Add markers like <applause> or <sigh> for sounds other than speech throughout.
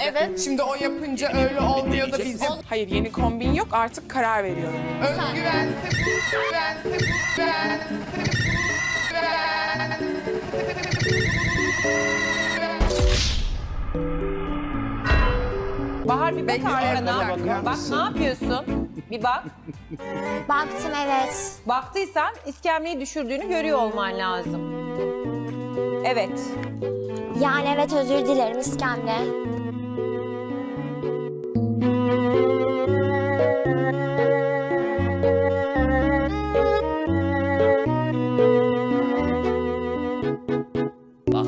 Evet. Şimdi o yapınca öyle olmuyor da bizim Hayır yeni kombin yok artık karar veriyorum. özgüvense güvense Bahar bir bak arkana Bak ne yapıyorsun? Bir bak. Baktım evet. Baktıysan iskemleyi düşürdüğünü görüyor olman lazım. Evet. Yani evet özür dilerim iskemle.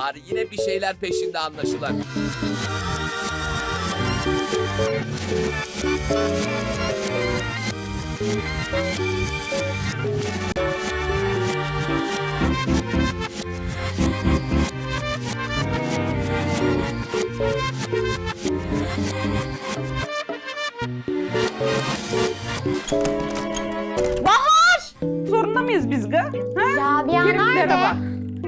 Bahar yine bir şeyler peşinde anlaşılan. Zorunda mıyız biz gı? Ha? Rabia Triplere nerede? bak.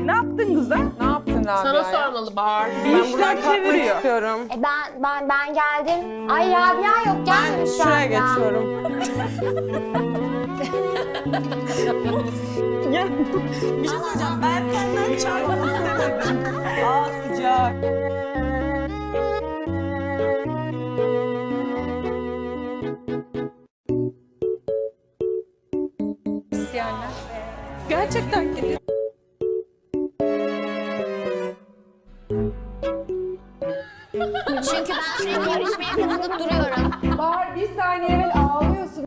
Ne yaptın kıza? Ne yaptın Rabia Sana ya? sormalı Bahar. Bir işler çeviriyor. istiyorum. E ben ben ben geldim. Ay Rabia yok gelmemiş Şuraya Rabia. geçiyorum. <laughs> Bir şey söyleyeceğim. Ben senden çayman istemedim. Aa sıcak. Gerçekten gidiyor. Çünkü ben sürekli yarışmaya katılıp duruyorum. Bahar bir saniye evvel ağlıyorsun.